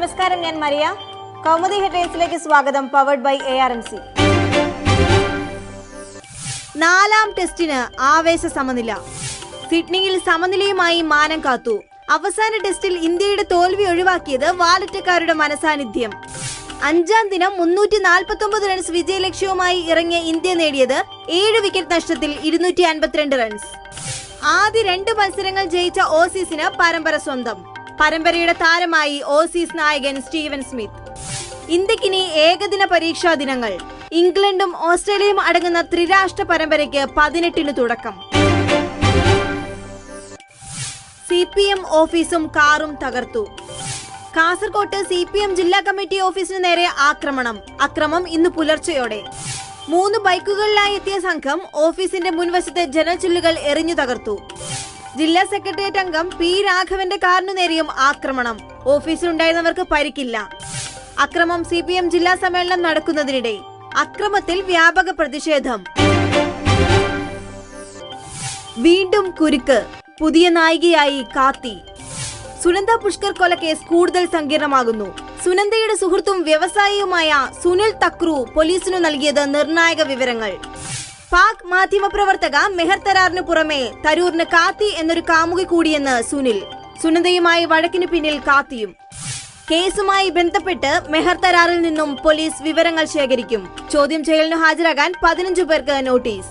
നമസ്കാരം ഞാൻ മരിയ. കൗമുദി ഹെഡ്ലൈൻസിലേക്ക് സ്വാഗതം powered by A R M C നാലാം ടെസ്റ്റിന് ആവേശ സമനില. സിഡ്നിയിൽ സമനിലയുമായി മാനം കാത്തു. അവസാന ടെസ്റ്റിൽ ഇന്ത്യയുടെ തോൽവി ഒഴിവാക്കിയത് വാലറ്റക്കാരുടെ മനസാന്നിധ്യം. അഞ്ചാം ദിനം മുന്നൂറ്റി നാൽപ്പത്തി ഒമ്പത് റൺസ് വിജയലക്ഷ്യവുമായി ഇറങ്ങിയ ഇന്ത്യ നേടിയത് ഏഴ് വിക്കറ്റ് നഷ്ടത്തിൽ ഇരുന്നൂറ്റി അൻപത്തിരണ്ട് റൺസ് ആദ്യ രണ്ട് മത്സരങ്ങൾ ജയിച്ച ഓസീസിന് പരമ്പര സ്വന്തം. പരമ്പരയുടെ താരമായി ഓസീസ് നായകൻ സ്റ്റീവൻ സ്മിത്ത്. ഇന്ത്യക്കിനി ഏകദിന പരീക്ഷാ ദിനങ്ങൾ. ഇംഗ്ലണ്ടും ഓസ്ട്രേലിയയും അടങ്ങുന്ന ത്രിരാഷ്ട്ര പരമ്പരയ്ക്ക് പതിനെട്ടിന് തുടക്കം. സി പി എം ഓഫീസും കാറും തകർത്തു. കാസർകോട്ട് സി പി എം ജില്ലാ കമ്മിറ്റി ഓഫീസിന് നേരെ ആക്രമണം. അക്രമം ഇന്ന് പുലർച്ചെയോടെ. മൂന്ന് ബൈക്കുകളിലായി എത്തിയ സംഘം ഓഫീസിന്റെ മുൻവശത്തെ ജനച്ചില്ലുകൾ എറിഞ്ഞു തകർത്തു. ജില്ലാ സെക്രട്ടേറിയറ്റ് അംഗം പി രാഘവന്റെ കാറിനു നേരെയും ആക്രമണം. ഓഫീസിലുണ്ടായിരുന്നവർക്ക് പരിക്കില്ല. അക്രമം സി പി എം ജില്ലാ സമ്മേളനം നടക്കുന്നതിനിടെ. അക്രമത്തിൽ വ്യാപക പ്രതിഷേധം. വീണ്ടും കുരുക്ക്. പുതിയ നായികയായി കാത്തി. സുനന്ദ പുഷ്കർ കൊലക്കേസ് കൂടുതൽ സങ്കീർണമാകുന്നു. സുനന്ദയുടെ സുഹൃത്തും വ്യവസായിയുമായ സുനിൽ തക്രു പോലീസിനു നൽകിയത് നിർണായക വിവരങ്ങൾ. പാക് മാധ്യമപ്രവർത്തക മെഹർ തരാറിന് പുറമെ തരൂറിന് കാത്തി എന്നൊരു കാമുകി കൂടിയെന്ന് സുനിൽ. സുനന്ദയുമായി വഴക്കിന് പിന്നിൽ കാത്തിയും. കേസുമായി ബന്ധപ്പെട്ട് മെഹർ തരാറിൽ നിന്നും പോലീസ് വിവരങ്ങൾ ശേഖരിക്കും. ചോദ്യം ചെയ്യലിന് ഹാജരാകാൻ പതിനഞ്ചു പേർക്ക് നോട്ടീസ്.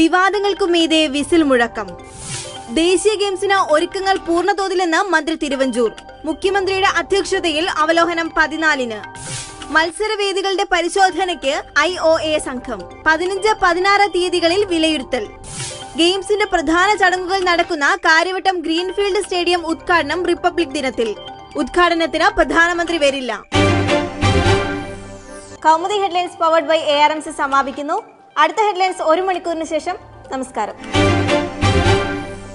വിവാദങ്ങൾക്കു മീതെ വിസിൽ മുഴക്കം. ദേശീയ ഗെയിംസിന് ഒരുക്കങ്ങൾ പൂർണതോതിലെന്ന് മന്ത്രി തിരുവഞ്ചൂർ. മുഖ്യമന്ത്രിയുടെ അധ്യക്ഷതയിൽ അവലോകനം പതിനാലിന്. മത്സരവേദികളുടെ പരിശോധനയ്ക്ക് ഐ ഒ എ സംഘം. പതിനഞ്ച് പതിനാറ് തീയതികളിൽ വിലയിരുത്തൽ. ഗെയിംസിന്റെ പ്രധാന ചടങ്ങുകൾ നടക്കുന്ന കാര്യവട്ടം ഗ്രീൻഫീൽഡ് സ്റ്റേഡിയം ഉദ്ഘാടനം റിപ്പബ്ലിക് ദിനത്തിൽ. ഉദ്ഘാടനത്തിന് പ്രധാനമന്ത്രി വരില്ല. Kaumudi headlines powered by A R M C സമാപിക്കുന്നു. അടുത്ത ഹെഡ്ലൈൻസ് ഒരു മണിക്കൂറിന് ശേഷം നമസ്കാരം.